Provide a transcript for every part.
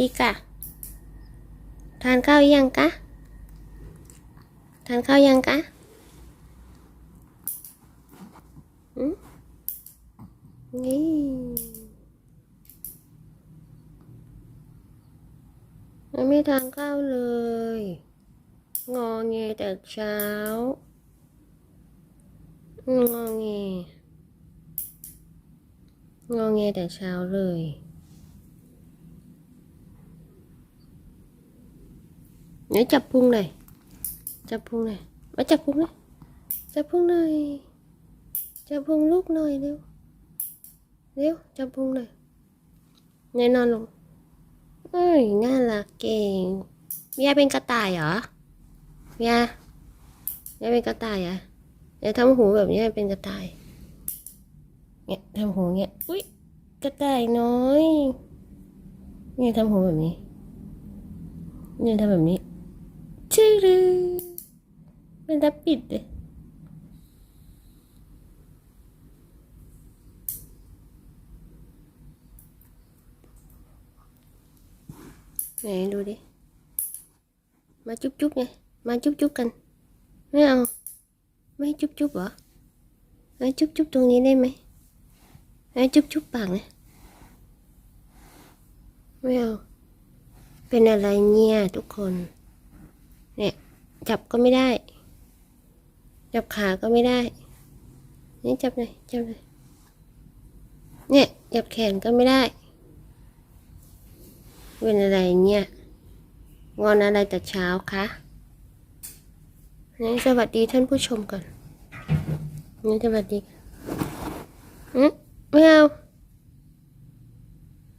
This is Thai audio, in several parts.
ดีค่ะ ทานข้าวยังกะทานข้าวยังกะอืมนี่ยังไม่ทานข้าวเลย งอเงแต่เช้างอเงงอเงแต่เช้าเลย ไหนจับพุงหน่อยจับพุงหน่อยมาจับพุงหน่อยจับพุงหน่อยจับพุงลูกหน่อยเร็วเร็วจับพุงหน่อยแน่นอนลงเอ้ยน่ารักเก่งเมียเป็นกระต่ายเหรอเมียเมียเป็นกระต่ายอะเดี๋ยวทำหูแบบนี้เป็นกระต่ายเนี่ยทำหูเนี่ยอุ้ยกระต่ายน้อยเนี่ยทำหูแบบนี้เนี่ยทำแบบนี้ เป็นตาปิดเลยไหนดูดิมาจุ๊บจุ๊บไงมาจุ๊บจุ๊บกันไม่เอาไม่ให้จุ๊บจุ๊บเหรอไม่จุ๊บจุ๊บตรงนี้ได้ไหมไม่จุ๊บจุ๊บปากนะไม่เอาเป็นอะไรเนี่ยทุกคน เนี่ย จับก็ไม่ได้ จับขาก็ไม่ได้ นี่จับหน่อยจับหน่อยเนี่ยจับแขนก็ไม่ได้ เป็นอะไรเนี่ย งอนอะไรแต่เช้าคะนี่สวัสดีท่านผู้ชมก่อนนี่สวัสดีอืมไม่เอา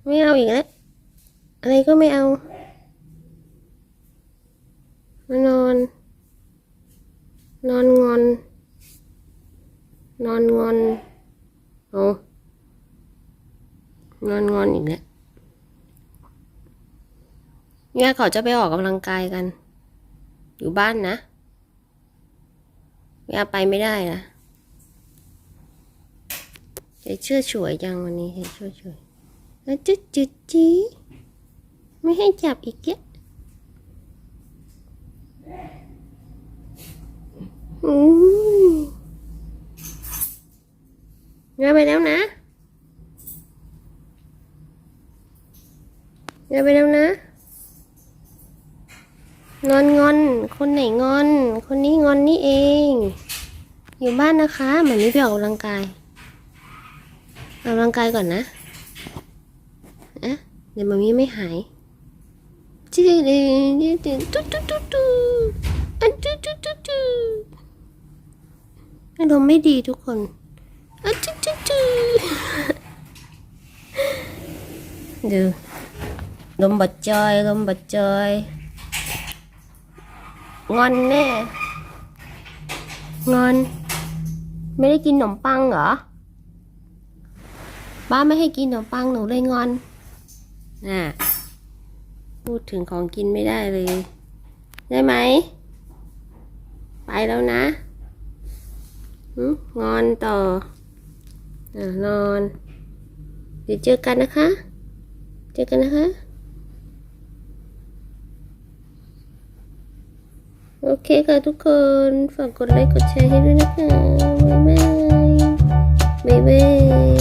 ไม่เอาอีกแล้ว อะไรก็ไม่เอา มานอน นอนงอน นอนงอนโอ้นอนงอนอีกแล้วเนี่ยเขาจะไปออกกำลังกายกัน อยู่บ้านนะเวลาไปไม่ได้นะใส่เชื่อฉวยจังวันนี้ใส่เชื่อฉวยแล้วจุดจุดจีไม่ให้จับอีกเยอะ อืมเงาไปแล้วนะเงาไปแล้วนะนอนงอน คนไหนงอน คนนี้งอนนี่เอง อยู่บ้านนะคะเหมือนนี้ไปออกกำลังกายออกกำลังกายก่อนนะอะเดี๋ยวมามีไม่หายจืดเลยจืดตุ๊ดตุ๊ดตุ๊ดตุ๊ดอันตุ๊ดตุ๊ดตุ๊ดตุ๊ด อารมณ์ไม่ดีทุกคนอันตุ๊ดตุ๊ดตุ๊ดดูลมบัดจอยลมบัดจอยงอนแน่งอน ไม่ได้กินขนมปังเหรอบ้านไม่ให้กินขนมปังหนูเลยงอนน่ะพูดถึงของกินไม่ได้เลย ได้ไหม ไปแล้วนะ งอนต่ออนอนเดี๋ยวเจอกันนะคะ เจอกันนะคะ โอเคค่ะทุกคน ฝากกดไลค์ กดแชร์ให้ด้วยนะคะ บ๊ายบาย บ๊ายบาย